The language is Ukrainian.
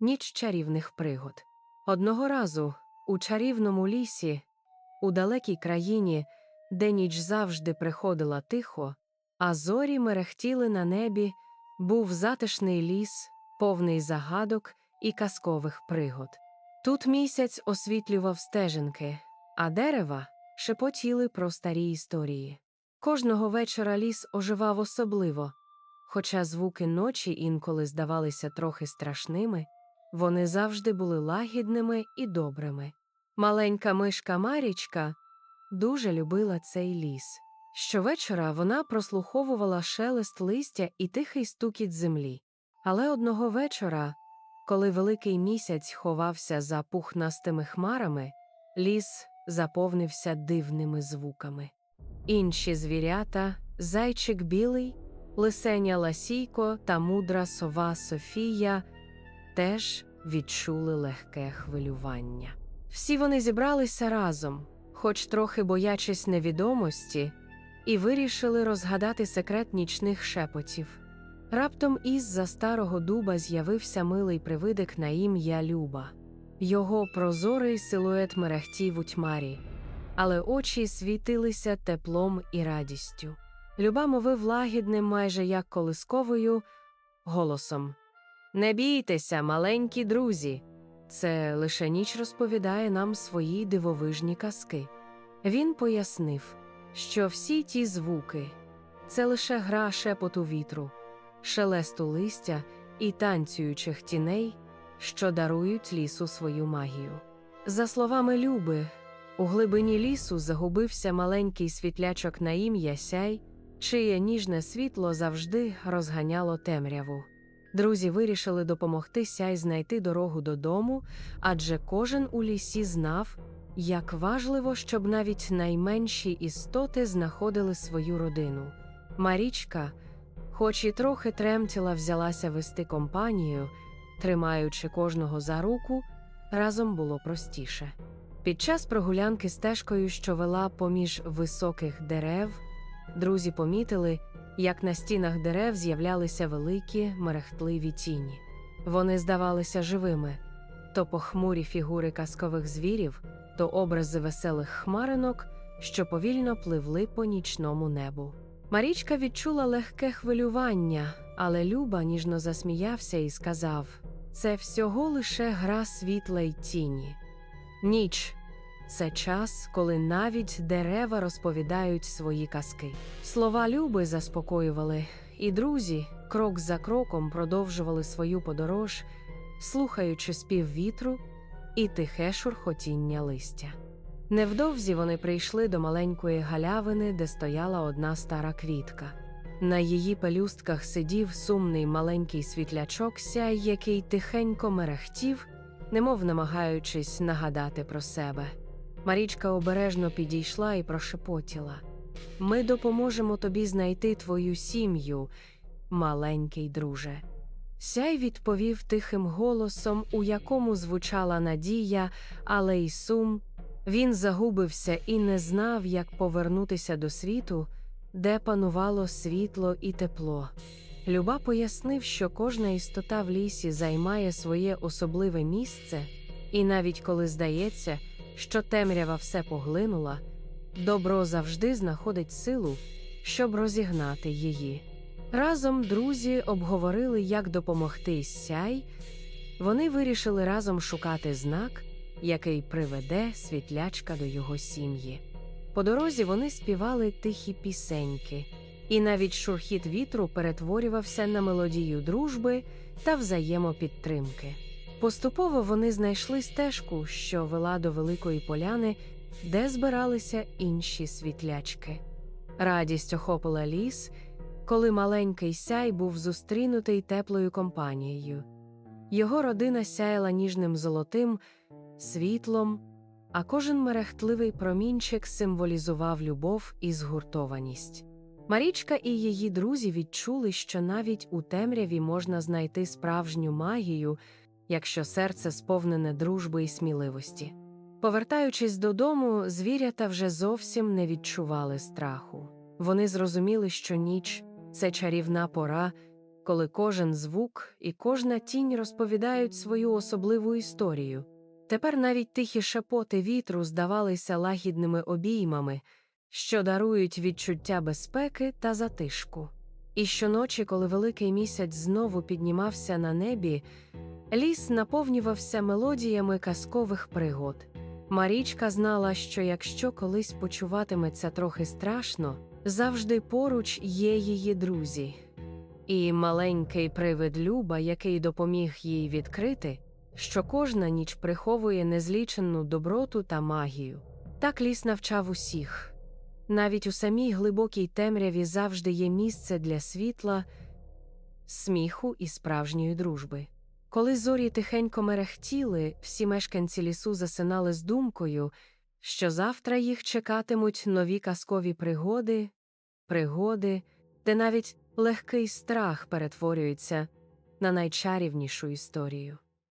ніч чарівних пригод. Одного разу у чарівному лісі, у далекій країні, де ніч завжди приходила тихо, а зорі мерехтіли на небі, був затишний ліс, повний загадок і казкових пригод. Тут місяць освітлював стежинки, а дерева шепотіли про старі історії. Кожного вечора ліс оживав особливо, хоча звуки ночі інколи здавалися трохи страшними, вони завжди були лагідними і добрими. Маленька мишка Марічка дуже любила цей ліс. Щовечора вона прослуховувала шелест листя і тихий стукіт землі. Але одного вечора, коли великий місяць ховався за пухнастими хмарами, ліс заповнився дивними звуками. Інші звірята, зайчик білий, лисеня Ласійко та мудра сова Софія теж відчули легке хвилювання. Всі вони зібралися разом, хоч трохи боячись невідомості, і вирішили розгадати секрет нічних шепотів. Раптом із-за старого дуба з'явився милий привидик на ім'я Люба. Його прозорий силует мерехтів у тьмарі, але очі світилися теплом і радістю. Люба мовив лагідним, майже як колисковою, голосом Не бійтеся, маленькі друзі. Це лише ніч розповідає нам свої дивовижні казки. Він пояснив, що всі ті звуки це лише гра шепоту вітру, шелесту листя і танцюючих тіней, що дарують лісу свою магію. За словами Люби, у глибині лісу загубився маленький світлячок на ім'я Сяй, чиє ніжне світло завжди розганяло темряву. Друзі вирішили допомогти сяй знайти дорогу додому, адже кожен у лісі знав, як важливо, щоб навіть найменші істоти знаходили свою родину. Марічка, хоч і трохи тремтіла, взялася вести компанію, тримаючи кожного за руку, разом було простіше. Під час прогулянки стежкою, що вела поміж високих дерев, друзі помітили, як на стінах дерев з'являлися великі мерехтливі тіні. Вони здавалися живими то похмурі фігури казкових звірів, то образи веселих хмаринок, що повільно пливли по нічному небу. Марічка відчула легке хвилювання, але Люба ніжно засміявся і сказав: це всього лише гра світла й тіні. Ніч це час, коли навіть дерева розповідають свої казки. Слова Люби заспокоювали, і друзі крок за кроком продовжували свою подорож, слухаючи спів вітру і тихе шурхотіння листя. Невдовзі вони прийшли до маленької галявини, де стояла одна стара квітка. На її пелюстках сидів сумний маленький світлячок, сяй, який тихенько мерехтів, немов намагаючись нагадати про себе. Марічка обережно підійшла і прошепотіла Ми допоможемо тобі знайти твою сім'ю, маленький друже. Сяй відповів тихим голосом, у якому звучала надія, але й сум. Він загубився і не знав, як повернутися до світу, де панувало світло і тепло. Люба пояснив, що кожна істота в лісі займає своє особливе місце, і навіть коли здається, що темрява все поглинула, добро завжди знаходить силу, щоб розігнати її. Разом друзі обговорили, як допомогти сяй. Вони вирішили разом шукати знак, який приведе світлячка до його сім'ї. По дорозі вони співали тихі пісеньки, і навіть шурхіт вітру перетворювався на мелодію дружби та взаємопідтримки. Поступово вони знайшли стежку, що вела до великої поляни, де збиралися інші світлячки. Радість охопила ліс, коли маленький сяй був зустрінутий теплою компанією. Його родина сяяла ніжним золотим світлом, а кожен мерехтливий промінчик символізував любов і згуртованість. Марічка і її друзі відчули, що навіть у темряві можна знайти справжню магію, якщо серце сповнене дружби і сміливості. Повертаючись додому, звірята вже зовсім не відчували страху. Вони зрозуміли, що ніч це чарівна пора, коли кожен звук і кожна тінь розповідають свою особливу історію. Тепер навіть тихі шепоти вітру здавалися лагідними обіймами, що дарують відчуття безпеки та затишку. І щоночі, коли великий місяць знову піднімався на небі, ліс наповнювався мелодіями казкових пригод. Марічка знала, що якщо колись почуватиметься трохи страшно, завжди поруч є її друзі. І маленький привид Люба, який допоміг їй відкрити, що кожна ніч приховує незліченну доброту та магію. Так ліс навчав усіх. Навіть у самій глибокій темряві завжди є місце для світла, сміху і справжньої дружби. Коли зорі тихенько мерехтіли, всі мешканці лісу засинали з думкою, що завтра їх чекатимуть нові казкові пригоди, пригоди, де навіть легкий страх перетворюється на найчарівнішу історію.